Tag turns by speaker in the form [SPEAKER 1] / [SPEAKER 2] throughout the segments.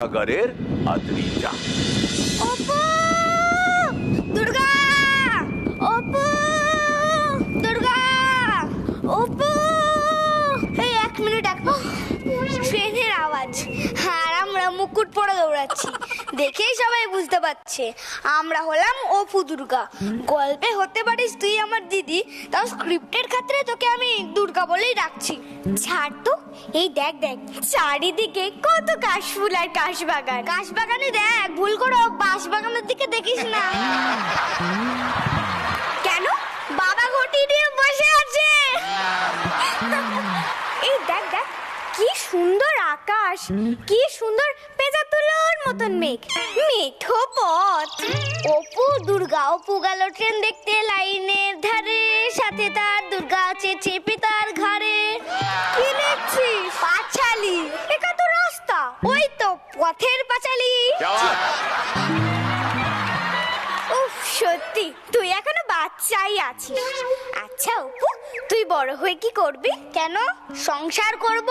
[SPEAKER 1] সাগরের আদ্রিজা
[SPEAKER 2] অপু! দুর্গা! অপু! দুর্গা! অপু! এই এক মিনিট এক ট্রেনের আওয়াজ। আর আমরা মুকুট পরে দৌড়াচ্ছি। দেখেই সবাই বুঝতে পারছে। আমরা হলাম অপু দুর্গা গল্পে হতে পারিস তুই আমার দিদি, তাও স্ক্রিপ্টের ক্ষেত্রে তোকে আমি দুর্গা বলেই ডাকছি। ছাড় তো, এই দেখ দেখ, চারিদিকে কত কাশফুল আর কাশবাগান। কাশবাগানে দেখ, ভুল করে বাঁশবাগানের দিকে দেখিস না। কেন? বাবা ঘটি নিয়ে বসে আছে। এই দেখ দেখ, কি সুন্দর আকাশ, কি সুন্দর মেঘ মেঠো পথ। অপু দুর্গা অপু গেল ট্রেন দেখতে লাইনের ধারে। সাথে তার দুর্গা আছে চেপে তার ঘাড়ে। কি লিখছিস পাঁচালি এটা তো রাস্তা। ওই তো পথের পাঁচালি। উফ সত্যি তুই এখনও বাচ্চাই আছিস। আচ্ছা অপু তুই বড় হয়ে কি করবি? কেন? সংসার করব?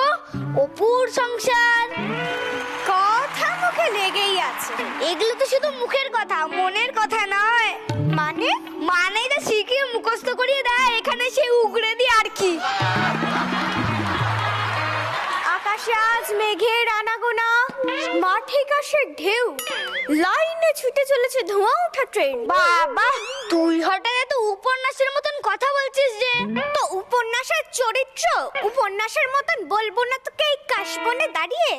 [SPEAKER 2] অপুর সংসার। এগুলো তো শুধু মুখের কথা মনের কথা নয়। মানে? মানে যা শিখিয়ে মুখস্থ করিয়ে দেয় এখানে সে উগড়ে দিয়ে আর কি। আকাশে আজ মেঘের আনাগোনা মাঠে কাশের ঢেউ। লাইনে ছুটে চলেছে ধোঁয়া ওঠা ট্রেন। বাবা তুই হঠাৎ এত উপন্যাসের মতন কথা বলছিস যে। তো উপন্যাসের চরিত্র উপন্যাসের মতন বলব না তোকে এই কাশবনে দাঁড়িয়ে।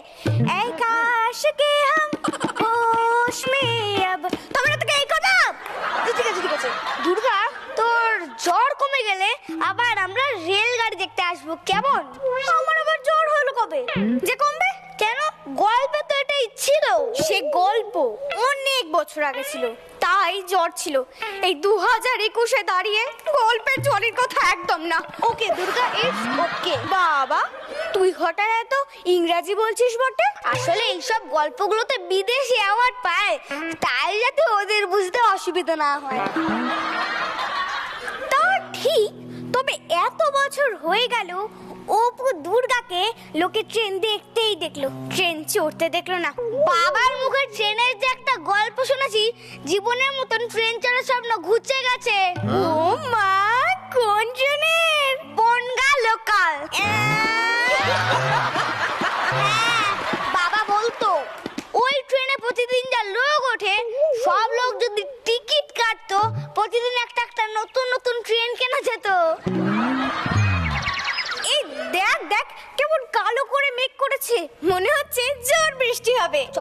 [SPEAKER 2] এই কাশ কে হাম তোমরা এই কথা? ঠিক আছে ঠিক আছে দুর্গা, তোর জ্বর কমে গেলে আবার আমরা রেলগাড়ি দেখতে আসব, কেমন? আমার আবার জ্বর হলো কবে? যে কমবে? বছর আগে ছিল। তাই জ্বর ছিল। এই দু হাজার একুশে দাঁড়িয়ে গল্পের জ্বরের কথা একদম না। ওকে, দুর্গা ইটস ওকে বাবা, তুই হঠাৎ এত ইংরাজি বলছিস বটে? আসলে এইসব গল্পগুলোতে বিদেশি অ্যাওয়ার্ড পায়। তাই যাতে ওদের বুঝতে অসুবিধা না হয়। তা ঠিক, তবে এত বছর হয়ে গেল, অপু দুর্গাকে লোকে ট্রেন দেখতেই দেখল। ট্রেন চড়তে দেখল না। বাবার মুখে ট্রেনের যে একটা গল্প জীবনের মতন ট্রেন চড়ার স্বপ্ন ঘুরছে গেছে। ও মা কোন ট্রেনের বনগা লোকাল বাবা বলতো ওই ট্রেনে প্রতিদিন যা লোক ওঠে সব লোক যদি টিকিট কাটতো প্রতিদিন একটা একটা নতুন নতুন ট্রেন কেনা যেত। এই দেখ দেখ কেমন কালো করে মেঘ করেছে। মনে হচ্ছে জোর বৃষ্টি হবে।